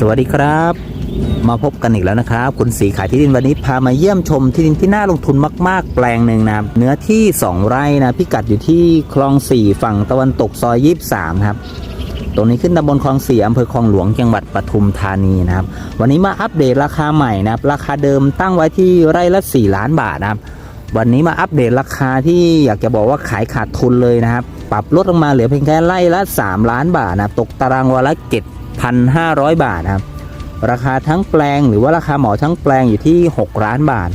สวัสดีครับ มาพบกันอีกแล้วนะครับ คุณสีขายที่ดินวันนี้พามาเยี่ยมชมที่ดินที่น่าลงทุนมาก ๆ แปลงหนึ่งนะเนื้อที่ 2 ไร่นะพิกัดอยู่ที่คลอง 4 ฝั่งตะวันตกซอย 23 ครับ ตรงนี้ขึ้นตำบลคลอง 4 อำเภอคลองหลวงจังหวัดปทุมธานีนะครับ วันนี้มาอัปเดตราคาใหม่นะครับ ราคาเดิมตั้งไว้ที่ไร่ละ 4 ล้านบาทนะครับวันนี้มาอัปเดตราคาที่อยากจะบอกว่าขายขาดทุนเลยนะครับ ปรับลดลงมาเหลือเพียงแค่ไร่ละ 3 ล้านบาทนะตกตารางวาละ 7,500 บาทนะครับ ราคาทั้งแปลงหรือว่าราคาหมาทั้งแปลงอยู่ที่ 6 ล้านบาท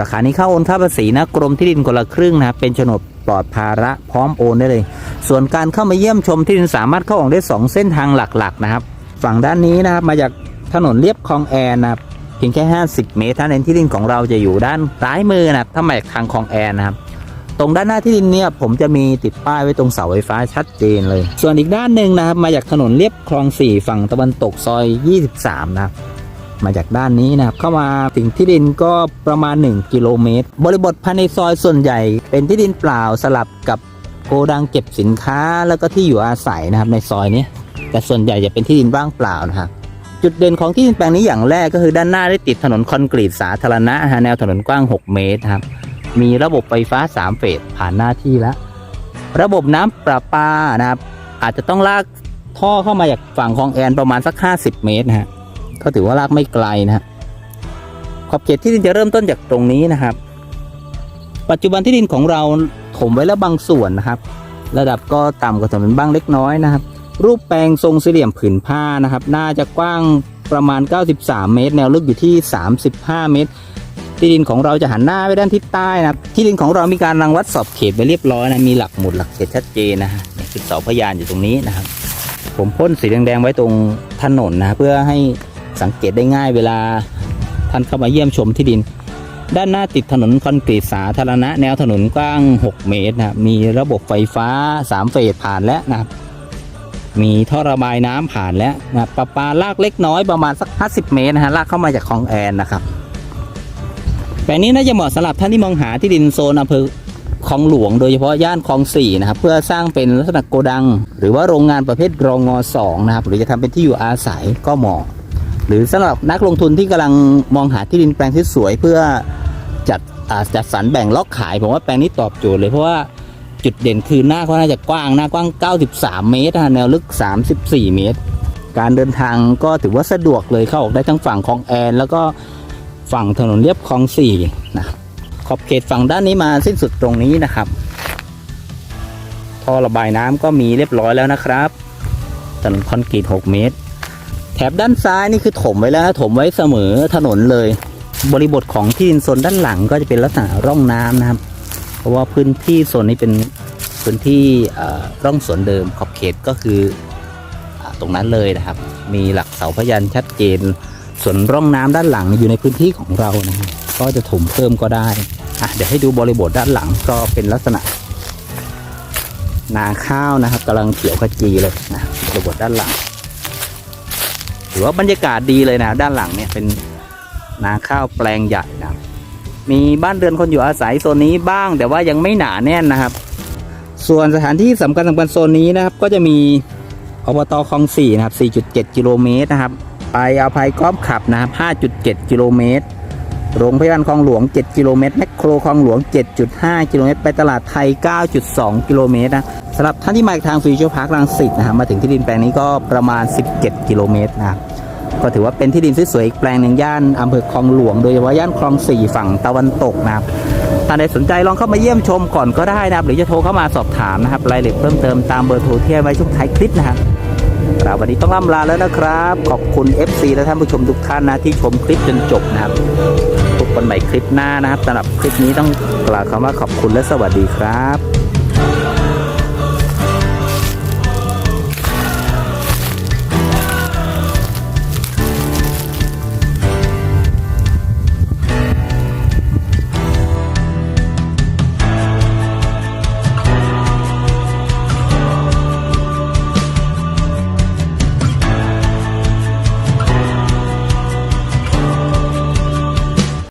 ราคานี้เข้าโอนค่าภาษีนะกรมที่ดินคนละครึ่งนะครับเป็นโฉนดปลอดภาระพร้อมโอนได้เลย ส่วนการเข้ามาเยี่ยมชมที่ดินสามารถเข้าออกได้ 2 เส้นทางหลักๆนะครับ ฝั่งด้านนี้นะครับมาจากถนนเลียบคลองแอนนะครับเพียงแค่ 50 เมตรเท่านั้นที่ดินของเราจะอยู่ด้านซ้ายมือนะครับถ้ามาจากทางคลองแอนนะครับ ตรงด้านหน้าที่ดินเนี่ยผมจะมีติดป้ายไว้ตรงเสาไฟฟ้าชัดเจนเลย ส่วนอีกด้านหนึ่งนะครับ มาจากถนนเลียบคลอง 4 ฝั่งตะวันตกซอย 23 นะครับมาจากด้านนี้นะครับเข้ามาถึงที่ดินก็ประมาณ 1 กิโลเมตร บริบทภายในซอยส่วนใหญ่เป็นที่ดินเปล่าสลับกับโกดังเก็บสินค้าแล้วก็ที่อยู่อาศัยนะครับในซอยนี้ แต่ส่วนใหญ่จะเป็นที่ดินว่างเปล่านะครับจุดเด่นของที่ดินแปลงนี้อย่างแรกก็คือด้านหน้าได้ติดถนนคอนกรีตสาธารณะฮะแนวถนนกว้าง 6 เมตรครับ มีระบบไฟฟ้า 3 เฟสผ่านหน้าที่แล้ว ระบบน้ำประปานะครับ อาจจะต้องลากท่อเข้ามาจากฝั่งคลองแอนประมาณสัก 50 เมตรนะฮะก็ถือว่าลากไม่ไกลนะฮะขอบเขตที่ดินจะเริ่มต้นจากตรงนี้นะครับ ปัจจุบันที่ดินของเราถมไว้แล้วบางส่วนนะครับ ระดับก็ต่ำกว่าถนนบ้างเล็กน้อยนะครับ รูปแปลงทรงสี่เหลี่ยมผืนผ้านะครับ น่าจะกว้างประมาณ 93 เมตร แนวลึกอยู่ที่ 35 เมตร ที่ดินของเราจะหันหน้าไปด้านทิศใต้นะที่ดินของเรามีการรังวัดสอบเขตไปเรียบร้อยนะมีหลักหมุดหลักเขตชัดเจนนะฮะนี่คือเสาพยานอยู่ตรงนี้นะครับ ผมพ่นสีแดงๆไว้ตรงถนนนะเพื่อให้สังเกตได้ง่ายเวลาท่านเข้ามาเยี่ยมชมที่ดิน ด้านหน้าติดถนนคอนกรีตสาธารณะ แนวถนนกว้าง 6 เมตรนะมีระบบไฟฟ้า 3 เฟสผ่านแล้วนะครับมีท่อระบายน้ำผ่านแล้วนะประปาลากเล็กน้อยประมาณสัก 50 เมตรนะฮะลากเข้ามาจากคลองแอนนะครับ แปลงนี้น่าจะเหมาะสำหรับท่านที่มองหาที่ดินโซนอำเภอคลองหลวง โดยเฉพาะย่านคลองสี่นะครับเพื่อสร้างเป็นลักษณะโกดัง หรือว่าโรงงานประเภทรองงสองนะครับหรือจะทำเป็นที่อยู่อาศัยก็เหมาะ หรือสำหรับนักลงทุนที่กำลังมองหาที่ดินแปลงที่สวยเพื่อจัดจัดสรรแบ่งล็อกขายผมว่าแปลงนี้ตอบโจทย์เลยเพราะว่าจุดเด่นคือหน้าเขาน่าจะกว้างหน้ากว้าง 93 เมตรนะแนวลึก 34 เมตร การเดินทางก็ถือว่าสะดวกเลยเข้าออกได้ทั้งฝั่งคลองแอน แล้วก็ ฝั่งถนนเรียบคลองสี่นะขอบเขตฝั่งด้านนี้มาสิ้นสุดตรงนี้นะครับท่อระบายน้ำก็มีเรียบร้อยแล้วนะครับถนนคอนกรีต6เมตร แถบด้านซ้ายนี่คือถมไว้แล้วนะถมไว้เสมอถนนเลย บริบทของที่ดินโซนด้านหลังก็จะเป็นลักษณะร่องน้ำนะครับ เพราะว่าพื้นที่โซนนี้เป็นพื้นที่ร่องสวนเดิมขอบเขตก็คืออตรงนั้นเลยนะครับ มีหลักเสาพยัญชนะชัดเจน ส่วนร่องน้ำด้านหลังอยู่ในพื้นที่ของเรานะครับก็จะถมเพิ่มก็ได้อะเดี๋ยวให้ดูบริบทด้านหลังก็เป็นลักษณะ นาข้าวนะครับกำลังเขียวขจีเลยนะบริบทด้านหลังถือว่าบรรยากาศดีเลยนะ ด้านหลังเนี่ยเป็นนาข้าวแปลงใหญ่นะมีบ้านเรือนคนอยู่อาศัยโซนนี้บ้าง แต่ว่ายังไม่หนาแน่นนะครับ ส่วนสถานที่สำคัญสำคัญโซนนี้นะครับ ก็จะมีอบตคลอง4นะครับ 4.7 กิโลเมตรนะครับ ไปเอภัยก้อมขับนะครับ 5.7 กิโลเมตร โรงพยาบาลคลองหลวง 7 กิโลเมตร แมคโครคลองหลวง 7.5 กิโลเมตร ไปตลาดไทย 9.2 กิโลเมตรนะสำหรับท่านที่มาจากทางฟิวเจอร์พาร์ครังสิตนะครับมาถึงที่ดินแปลงนี้ก็ประมาณ 17 กิโลเมตรนะครับก็ถือว่าเป็นที่ดินสวยๆอีกแปลงหนึ่งย่านอำเภอคลองหลวง โดยเฉพาะย่านคลองสี่ฝั่งตะวันตกนะครับท่านใดสนใจลองเข้ามาเยี่ยมชมก่อนก็ได้นะครับ หรือจะโทรเข้ามาสอบถามนะครับรายละเอียดเพิ่มเติมตามเบอร์โทรที่ไว้ช่วงท้ายคลิปนะครับ ครับวันนี้ต้องล่ำลาแล้วนะครับ ขอบคุณ FC และท่านผู้ชมทุกท่านนะที่ชมคลิปจนจบนะครับพบกันใหม่คลิปหน้านะครับสำหรับคลิปนี้ต้องกล่าวคำว่าขอบคุณและสวัสดีครับ